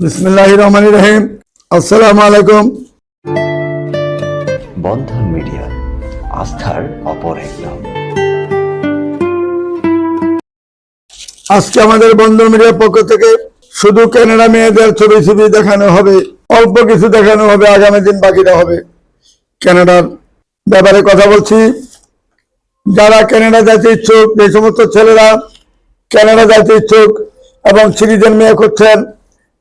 বিসমিল্লাহ রহমান রহিম। আসসালামু আলাইকুম। বন্ধন মিডিয়া আস্থার অপর এক নাম আজকে আমাদের বন্ধন মিডিয়ার পক্ষ থেকে শুধু কানাডা মেয়েদের ছবি ছবি দেখানো হবে অল্প কিছু দেখানো হবে আগামী দিন বাকিটা হবে। কানাডার ব্যাপারে কথা বলছি। যারা কানাডা যাইতে ইচ্ছুক যে সমস্ত ছেলেরা কানাডা যাইতে ইচ্ছুক এবং সিরিজের মেয়ে করছেন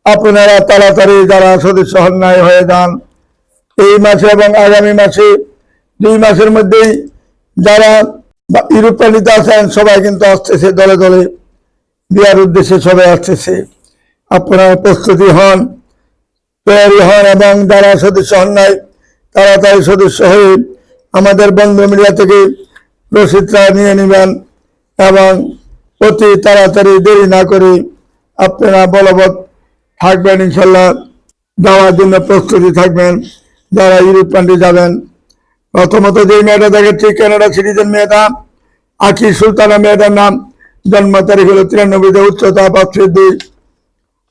আপনারা তাড়াতাড়ি যারা সদস্য নাই হয়ে যান। এই মাসে এবং আগামী মাসে, দুই মাসের মধ্যেই যারা বা ইউরোপানিতে আছেন, সবাই কিন্তু আসতেছে দলে দলে। বিয়ার উদ্দেশ্যে সবাই আসতেছে। আপনারা প্রস্তুতি হন, তৈরি হন এবং যারা সদস্য নাই, তাড়াতাড়ি সদস্য হয়ে আমাদের বন্ধু মিডিয়া থেকে রসিদটা নিয়ে নেবেন এবং অতি তাড়াতাড়ি দেরি না করে আপনারা বলবৎ থাকবেন ইনশাল্লাহ, যাওয়ার জন্য প্রস্তুতি থাকবেন, যারা ইউরোপ কান্ট্রি যাবেন। প্রথমত যে মেয়েটা দেখাচ্ছি কানাডা সিটিজেন মেয়েটা আখি সুলতানা মেয়েটার নাম, জন্ম তারিখ হলো তিরানব্বইতে উচ্চতা পাঁচ ফিট দুই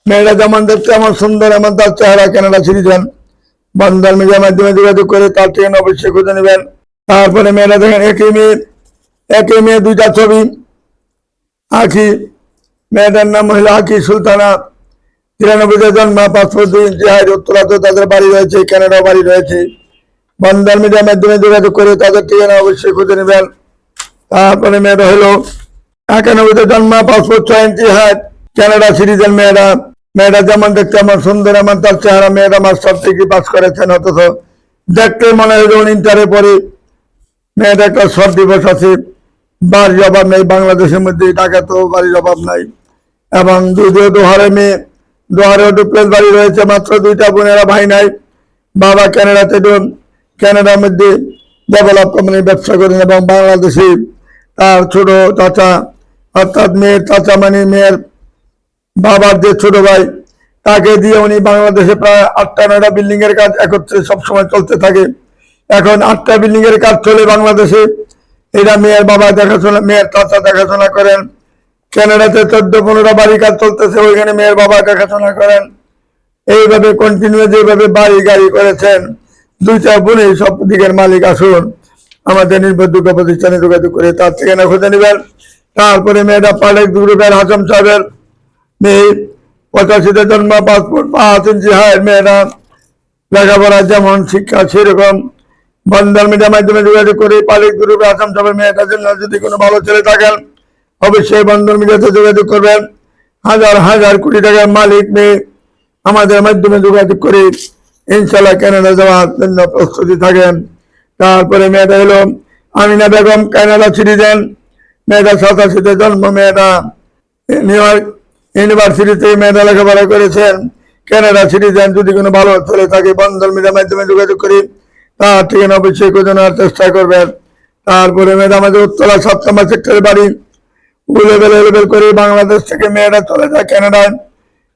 মেয়েটা যেমন দেখতে, এমন সুন্দর, এমন তার চেহারা কানাডা সিটিজেন বন্ধন মিডিয়ার মাধ্যমে যোগাযোগ করে তার ঠিকানা অবশ্যই খুঁজে নেবেন। তারপরে মেয়েরা দেখেন, একই মেয়ে একই মেয়ে, দুইটা ছবি। আখি মেয়েটার নাম হলো আখি সুলতানা। তিরানব্বইতে জন্ম পাসপোর্ট দুই হাইট উত্তরাতে তাদের বাড়ি রয়েছে কানাডা বাড়ি রয়েছে। বন্ধন মিডিয়ার মাধ্যমে যোগাযোগ করে তাদের ঠিকানা অবশ্যই খুঁজে নেবেন। তারপরে মেয়েটা হলো একানব্বইতে জন্ম পাসপোর্ট ছয় ইঞ্চি হাইট, কানাডা সিটিজেন মেয়েরা মেয়েটা যেমন দেখতে আমার সুন্দর, এমন তার চেহারা মেয়েরা মাস্টার ডিগ্রি পাস করেছেন, অথচ দেখতে মনে হয় যেমন ইন্টারে পরে মেয়েটা একটা শর্ট দিবস আছে। বাড়ির অভাব নেই, বাংলাদেশের মধ্যে টাকা তো বাড়ির অভাব নাই। এবং যদিও দোহারে মেয়ে দোহারে ডুপ্লেস বাড়ি রয়েছে মাত্র দুইটা বোনেরা, ভাই নাই, বাবা কানাডাতে ডোন কানাডার মধ্যে ডেভেলপ কোম্পানির ব্যবসা করেন এবং বাংলাদেশে তার ছোট চাচা, অর্থাৎ মেয়ের চাচা মানে মেয়ের বাবার যে ছোট ভাই, তাকে দিয়ে উনি বাংলাদেশে প্রায় আটটা নয়টা বিল্ডিং এর কাজ একত্রে সবসময় চলতে থাকে। এখন আটটা বিল্ডিং এর কাজ চলে বাংলাদেশে। এরা মেয়ের বাবা দেখাশোনা, মেয়ের চাচা দেখাশোনা করেন। কানাডাতে চোদ্দ পনেরো বাড়ি কাজ চলতেছে, ওইখানে মেয়ের বাবা দেখাশোনা করেন। এইভাবে কন্টিনিউ যেভাবে বাড়ি, গাড়ি করেছেন, দুইটা বোনে সব দিকের মালিক আসুন, আমাদের নির্ভর নির্ভরযোগ্য প্রতিষ্ঠানে যোগাযোগ করে তার থেকে না খুঁজে নেবেন। তারপরে মেয়েটা পালেক গ্রুপের হাসম সাহেবের মেয়ে, পঁচাশিতে জন্ম, পাসপোর্ট পাঁচ ইঞ্চি হায় মেয়েরা লেখাপড়া যেমন শিক্ষা সেরকম। বন্ধন মিডিয়ার মাধ্যমে যোগাযোগ করে পালিক গ্রুপে আসাম সাহেবের মেয়েটা জন্য যদি কোনো ভালো ছেলে থাকেন অবশ্যই বন্ধন মিডিয়াতে যোগাযোগ করবেন। হাজার হাজার কোটি টাকার মালিক মেয়ে আমাদের মাধ্যমে যোগাযোগ করে ইনশাল্লাহ কানাডা যাওয়ার জন্য প্রস্তুতি থাকেন। তারপরে মেয়েটা হলো আমিনা বেগম, কানাডা সিটিজেন। মেয়েটা সাতাশিতে জন্ম, মেয়েটা নিউ ইয়র্ক ইউনিভার্সিটিতে মেয়েটা লেখাপড়া করেছেন। কানাডা সিটিজেন যদি কোনো ভালো ছেলে থাকে বন্ধন মিডিয়ার মাধ্যমে যোগাযোগ করি তার ঠিকানা অবশ্যই খুঁজে নেওয়ার চেষ্টা করবেন। তারপরে মেয়েটা আমাদের উত্তরা নম্বর সেক্টরের বাড়ি। লেভেল লেভেল করে বাংলাদেশ থেকে মেয়েরা চলে যায় কানাডায়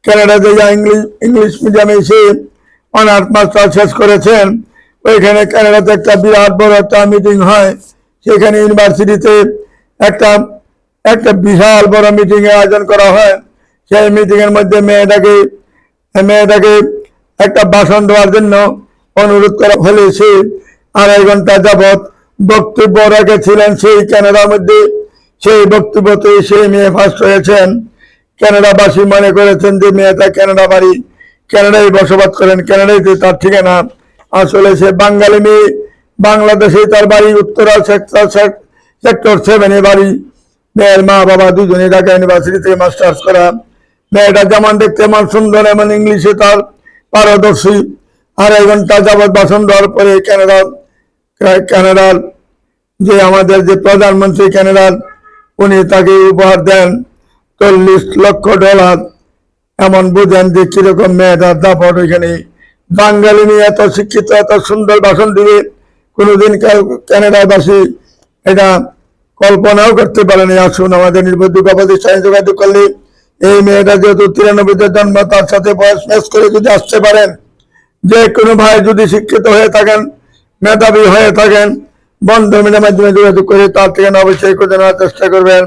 কানাডাতে যা ইংলিশ ইংলিশ মিডিয়ামে এসে অনার্স মাস্টার শেষ করেছেন, ওইখানে কানাডাতে একটা বিরাট বড় একটা মিটিং হয়। সেখানে ইউনিভার্সিটিতে একটা একটা বিশাল বড় মিটিং এর আয়োজন করা হয়। সেই মিটিং এর মধ্যে মেয়েটাকে মেয়েটাকে একটা ভাষণ দেওয়ার জন্য অনুরোধ করা হলে সে আড়াই ঘণ্টা যাবৎ বক্তব্য রেখেছিলেন সেই কানাডার মধ্যে। সেই বক্তব্যতে সেই মেয়ে ফার্স্ট হয়েছেন। কানাডাবাসী মনে করেছেন যে মেয়েটা কানাডা বাড়ি কানাডায় বসবাস করেন কানাডাইতে তার ঠিকানা, আসলে সে বাঙালি মেয়ে। বাংলাদেশে তার বাড়ি, উত্তরা সেক্টর সেক্টর সেভেনে বাড়ি। মেয়ের মা বাবা দুজনে ঢাকা ইউনিভার্সিটি থেকে মাস্টার্স করা। মেয়েটা যেমন দেখতে এমন সুন্দর, এমন ইংলিশে তার পারদর্শী। আড়াই ঘণ্টা যাবৎ ভাষণ দেওয়ার পরে কানাডা কানাডার যে আমাদের যে প্রধানমন্ত্রী কানাডার উনি তাকে উপহার দেন চল্লিশ লক্ষ ডলার। এমন বুঝেন যে কীরকম মেয়েটার দাপট ওইখানে। বাঙালি নিয়ে এত শিক্ষিত, এত সুন্দর ভাষণ দিবে। কোনোদিন কানাডাবাসী এটা কল্পনাও করতে পারেনি আসুন আমাদের নির্ভরযোগ্য প্রতিষ্ঠানে যোগাযোগ করলে এই মেয়েটা যেহেতু তিরানব্বইতে জন্ম, তার সাথে বয়স ম্যাচ করে যদি আসতে পারেন। যে কোনো ভাই যদি শিক্ষিত হয়ে থাকেন, মেধাবী হয়ে থাকেন বন্ধ মিলের মাধ্যমে যোগাযোগ করে তার থেকে অবশ্যই করে নেওয়ার চেষ্টা করবেন।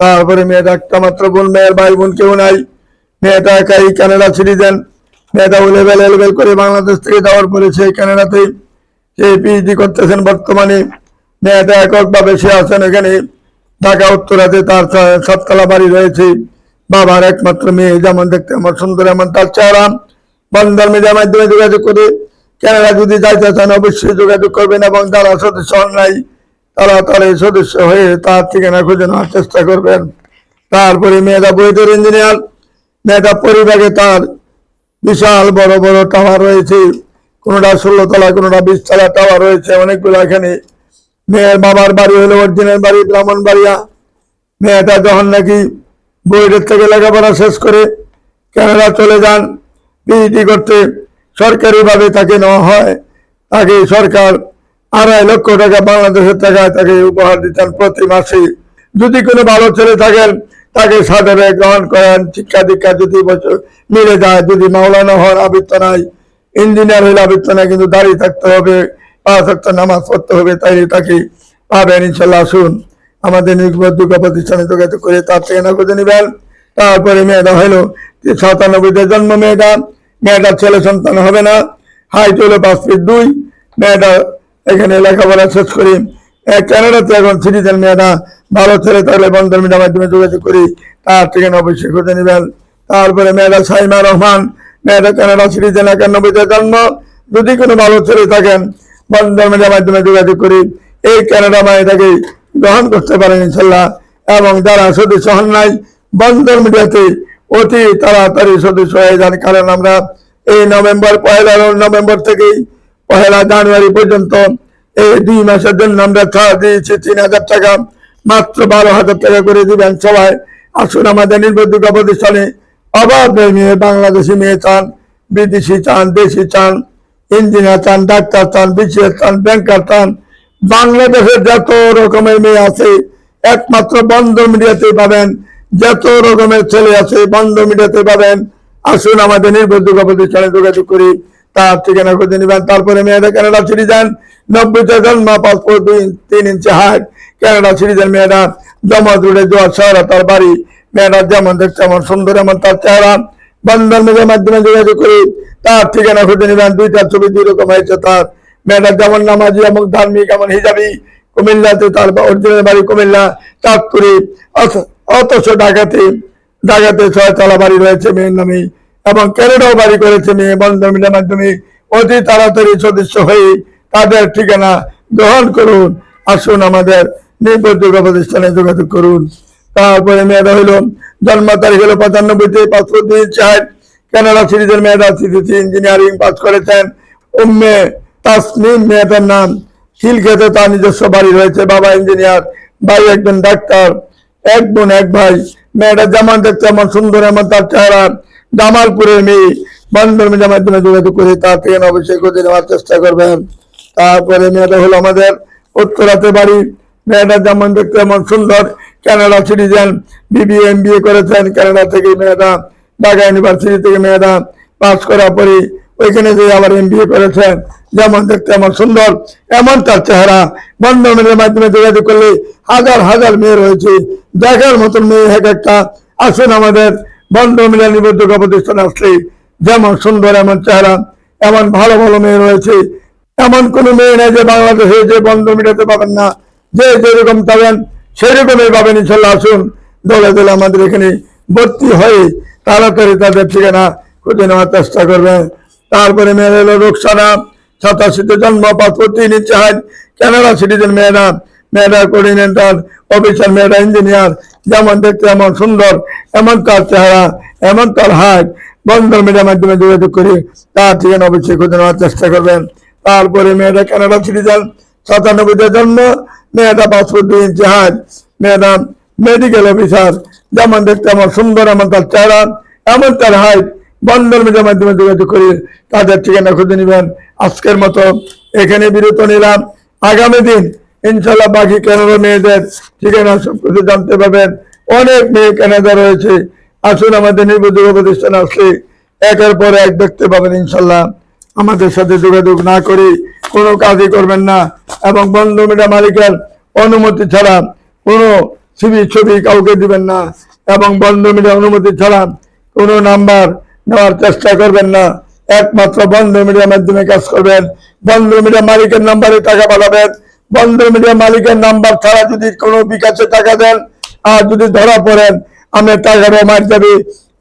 তারপরে মেয়েটা একটা মাত্র বোন, মেয়ের ভাই বোন কেউ নাই। মেয়েটা একাই কানাডা সিটিজেন মেধাও লেভেল লেভেল করে বাংলাদেশ থেকে যাওয়ার পরে সেই কানাডাতে সে পিএইচডি করতেছেন বর্তমানে। মেয়েটা এককভাবে সে আছেন এখানে। ঢাকা, উত্তরাতে তার সাততলা বাড়ি রয়েছে। বাবার একমাত্র মেয়ে, যেমন দেখতে আমার সুন্দর, এমন তার চেহারা। বন্ধন মিডিয়ার মাধ্যমে যোগাযোগ করে কেনারা যদি যাইতে চান, অবশ্যই যোগাযোগ করবেন এবং যারা সদস্য হন নাই, তারা তাহলে সদস্য হয়ে তার ঠিকানা খুঁজে নেওয়ার চেষ্টা করবেন। তারপরে মেয়েরা বইদের ইঞ্জিনিয়ার মেয়েটা পরিবারে তার বিশাল বড় বড় টাওয়ার রয়েছে। কোনোটা ষোলোতলা, কোনোটা বিশ তলা টাওয়ার রয়েছে, অনেকগুলো এখানে। মেয়ের বাবার বাড়ি হলো অরিজিনাল বাড়ি ব্রাহ্মণ বাড়িয়া মেয়েটা যখন নাকি বইয়ের থেকে লেখাপড়া শেষ করে কানাডা চলে যান পিএইচডি করতে সরকারিভাবে তাকে নেওয়া হয়, তাকে সরকার আড়াই লক্ষ টাকা বাংলাদেশের টাকায় তাকে উপহার দিতেন প্রতি মাসে। যদি কোনো ভালো ছেলে থাকেন, তাকে সাদরে গ্রহণ করেন, শিক্ষা দীক্ষা যদি বছর মিলে যায়, যদি মাওলানা হন আবৃত্ত নাই, ইঞ্জিনিয়ার হলে আবৃত্ত নাই, কিন্তু দাঁড়িয়ে থাকতে হবে, পাঁচ ওয়াক্ত নামাজ পড়তে হবে, তাইলে তাকে পাবেন ইনশাল্লাহ আসুন। আমাদের নির্ভর দুর্গা প্রতিষ্ঠানে যোগাযোগ করে তার থেকে না খুঁজে নেবেন। তারপরে মেয়েটা হলো সাতানব্বইতে জন্ম মেয়েটা। মেয়েটা ছেলে সন্তান হবে না। হাইট হলো পাঁচ ফিট দুই। মেয়েটা এখানে লেখাপড়া শেষ করি। ক্যানাডাতে এখন সিটিজেন মেয়েটা, ভালো ছেলে তাহলে বন্ধন মিডিয়ার মাধ্যমে যোগাযোগ করি। তার ঠিকানা অবশ্যই খুঁজে নেবেন। তারপরে মেয়েটা সাইমা রহমান। মেয়েটা কানাডা সিটিজেন একানব্বইতে জন্ম। যদি কোনো ভালো ছেলে থাকেন বন্ধন মিডিয়ার মাধ্যমে যোগাযোগ করি। এই কানাডা মেয়েটাকে গ্রহণ করতে পারেন ইনশাল্লাহ এবং যারা সদস্য হন নাই বন্ধন মিডিয়াতে অতি তাড়াতাড়ি সদস্য হয়ে যান, কারণ আমরা এই নভেম্বর, পয়লা নভেম্বর থেকেই পয়লা জানুয়ারি পর্যন্ত এই দুই মাসের জন্য আমরা ছাড় দিয়েছি, তিন হাজার টাকা। মাত্র বারো হাজার টাকা করে দিবেন সবাই। আসুন আমাদের নির্ভরযোগ্য প্রতিষ্ঠানে অবাধ মেয়ে বাংলাদেশি মেয়ে চান, বিদেশি চান, দেশি চান, ইঞ্জিনিয়ার চান, ডাক্তার চান, বিসিএস চান, ব্যাংকার চান। বাংলাদেশের যত রকমের মেয়ে আছে, একমাত্র বন্ধ মিডিয়াতে পাবেন যত রকমের ছেলে আছে, বন্ধ মিডিয়াতে পাবেন। আসুন আমাদের নির্ভরযোগ্য প্রতিষ্ঠানে যোগাযোগ করি। তার ঠিকানা খুঁজে নেবেন। তারপরে মেয়েরা কানাডা সিটিজেন নব্বইতে জন্ম পাসপোর্ট দুই, তিন ইঞ্চি হাইট, কানাডা যান মেয়েরা জমা জুড়ে জোয়ার শহরে তার বাড়ি। মেয়েরা যেমন দেখছে এমন সুন্দর, এমন তার চেহারা। বন্ধন মিডিয়ার মাধ্যমে যোগাযোগ করি। তার ঠিকানা খুঁজে নেবেন। দুইটা ছবি দুই রকম হয়েছে তার। মেয়েরা যেমন নামাজি এবং ধার্মিক, এমন হিজাবি। কুমিল্লাতে তার অরিজিনাল বাড়ি কুমিল্লা, চাঁদপুরি। অথ- অথচ ঢাকাতে ঢাকাতে ছয়তলা বাড়ি রয়েছে মেয়ের নামে এবং ক্যানাডাও বাড়ি করেছে মেয়ে বন্ধন মিডিয়ার মাধ্যমে। অতি তাড়াতাড়ি সদস্য হয়ে তাদের ঠিকানা গ্রহণ করুন। আসুন আমাদের নির্ভরযোগ্য প্রতিষ্ঠানে যোগাযোগ করুন। তারপরে মেয়েরা হইল জন্ম তারিখ হলো পঁচানব্বইতে পাসপোর্ট চার কানাডা সিরিজের মেয়েরা সিটিসি ইঞ্জিনিয়ারিং পাস করেছেন। উম্মে তাসনিম মেয়েটার নাম। খিলক্ষেতে তার নিজস্ব বাড়ি রয়েছে। বাবা ইঞ্জিনিয়ার, ভাই একজন ডাক্তার। এক বোন, এক ভাই। মেয়েটা যেমন দেখতে এমন সুন্দর, এমন তার চেহারা। জামালপুরের মেয়ে। বন্ধন মিডিয়ার মাধ্যমে যোগাযোগ করে তার থেকে অবশ্যই খুঁজে নেওয়ার চেষ্টা করবেন। তারপরে মেয়েটা হলো আমাদের উত্তরাতে বাড়ি। মেয়েটা যেমন দেখতে এমন সুন্দর Canada citizen BBA M BA করেছেন। কানাডা থেকে মেয়েটা ঢাকা ইউনিভার্সিটি থেকে মেয়েটা পাস করার পরে ওইখানে যে আবার এম বিএ করেছেন, যেমন দেখতে এমন সুন্দর, এমন তার চেহারা। বন্ধনের মাধ্যমে যোগাযোগ করলে হাজার হাজার মেয়ে রয়েছে। দেখার মতন মেয়ে এক একটা। আসুন আমাদের বন্ধ মিলা নিবদ্ধক প্রতিষ্ঠান আসলে যেমন সুন্দর, এমন চেহারা, এমন ভালো ভালো মেয়ে রয়েছে। এমন কোন মেয়ে নেই যে বাংলাদেশে যে বন্ধ মিটাতে পাবেন না। যে যেরকম পাবেন সেরকমই পাবেন ইনশাল্লাহ আসুন। দলে দলে আমাদের এখানে ভর্তি হয়ে তাড়াতাড়ি তাদের ঠিকানা খুঁজে নেওয়ার চেষ্টা করবেন। তারপরে মেয়েরা হলো রোকসানা, সাতাশিতে জন্ম পাসপোর্ট তিন ইঞ্চি হাইট কানাডা সিটিজেন মেয়েরা মেয়েরা কোঅর্ডিনেটর অফিসার মেয়েরা ইঞ্জিনিয়ার যেমন দেখতে এমন সুন্দর, এমন তার চেহারা, এমন তার হাইট বন্ধন মিডিয়ার মাধ্যমে যোগাযোগ করে তার ঠিকানা অবশ্যই খুঁজে নেওয়ার চেষ্টা করবেন। তারপরে মেয়েরা কানাডা সিটিজেন সাতানব্বইতে জন্ম মেয়েটা পাসপোর্ট ইঞ্চি হাইট মেয়েরা মেডিকেল অফিসার যেমন দেখতে এমন সুন্দর, এমন তার চেহারা, এমন তার হাইট বন্ধন মিডিয়ার মাধ্যমে যোগাযোগ করে তাদের ঠিকানা খুঁজে নেবেন। আজকের মতো এখানে বিরত নিলাম। আগামী দিন ইনশাল্লাহ বাকি কানাডা মেয়েদের ঠিকানা সব কিছু জানতে পারবেন। অনেক মেয়ে কানাডা রয়েছে। আসুন আমাদের নির্ভরযোগ্য প্রতিষ্ঠান আসলে একের পর এক দেখতে পাবেন ইনশাল্লাহ আমাদের সাথে যোগাযোগ না করে কোনো কাজই করবেন না এবং বন্ধু মিডিয়া মালিকের অনুমতি ছাড়া কোনো ছবি ছবি কাউকে দিবেন না এবং বন্ধ মিডিয়া অনুমতি ছাড়া কোনো নাম্বার নেওয়ার চেষ্টা করবেন না। একমাত্র বন্ধ মিডিয়ার মাধ্যমে কাজ করবেন। বন্ধ মিডিয়া মালিকের নাম্বারে টাকা পাঠাবেন। বন্ধ মিডিয়া মালিকের নাম্বার ছাড়া যদি কোনো বিকাশে টাকা দেন আর যদি ধরা পড়েন, আমি টাকাটাও মার যাবে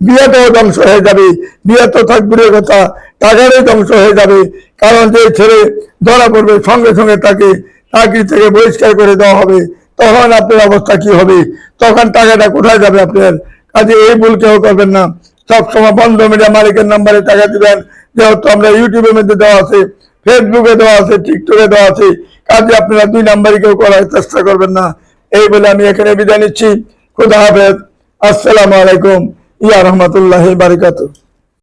বিয়েটাও ধ্বংস হয়ে যাবে। বিয়ে তো থাকবে কথা, টাকারই ধ্বংস হয়ে যাবে। কারণ যে ছেলে ধরা পড়বে, সঙ্গে সঙ্গে তাকে চাকরি থেকে বহিষ্কার করে দেওয়া হবে। তখন আপনার অবস্থা কি হবে? তখন টাকাটা কোথায় যাবে আপনার? কাজে এই ভুল কেউ করবেন না। সবসময় বন্ধ মিডিয়া মালিকের নাম্বারে টাকা দিবেন। যেহেতু আমরা ইউটিউবের মধ্যে দেওয়া আছে ফেসবুকে দেওয়া আছে টিকটকে দেওয়া আছে, কাজে আপনারা দুই নাম্বারই কেউ করার চেষ্টা করবেন না। এই বলে আমি এখানে বিদায় নিচ্ছি। খুদা হাফেজ। আসসালামু আলাইকুম। ইয়া রহমতুল্লাহ বারিকাতুহ।